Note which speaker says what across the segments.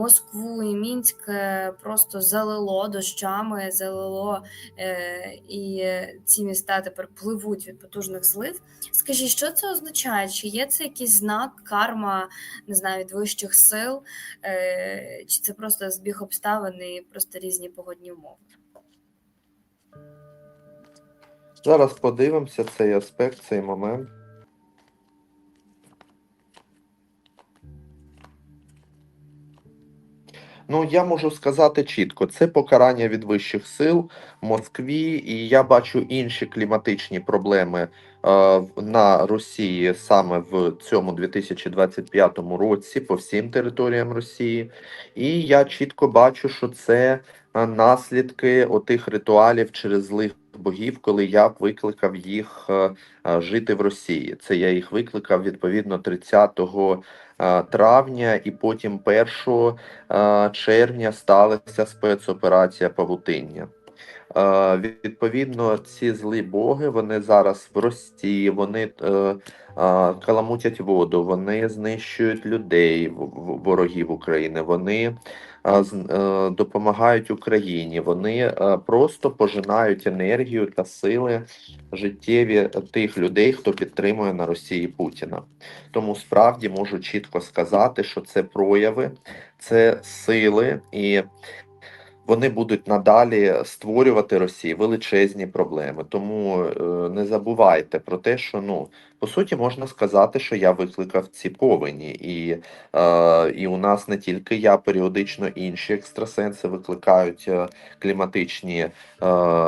Speaker 1: Москву і Мінськ е, просто залило дощами, залило, е, і ці міста тепер пливуть від потужних злив. Скажіть, що це означає? Чи є це якийсь знак, карма, не знаю, від вищих сил, е, чи це просто збіг обставин і просто різні погодні умови?
Speaker 2: Зараз подивимося цей аспект, цей момент. Ну, я можу сказати чітко, це покарання від вищих сил в Москві, і я бачу інші кліматичні проблеми е, на Росії саме в цьому 2025 році по всім територіям Росії. І я чітко бачу, що це е, наслідки отих ритуалів через злих богів, коли я викликав їх е, е, жити в Росії. Це я їх викликав відповідно 30 е, травня, і потім 1 е, червня сталася спецоперація Павутиння. Е, Відповідно, ці злі боги вони зараз в рості, вони е, е, каламутять воду, вони знищують людей, ворогів України, вони допомагають Україні, вони просто пожинають енергію та сили життєві тих людей, хто підтримує на Росії Путіна. Тому справді можу чітко сказати, що це прояви, це сили і вони будуть надалі створювати Росії величезні проблеми. Тому е, не забувайте про те, що ну по суті можна сказати, що я викликав ці повені, і, е, і у нас не тільки я, періодично інші екстрасенси викликають е, кліматичні, е,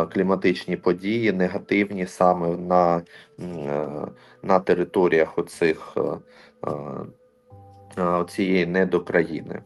Speaker 2: кліматичні події, негативні саме на, е, на територіях оцих е, цієї недокраїни.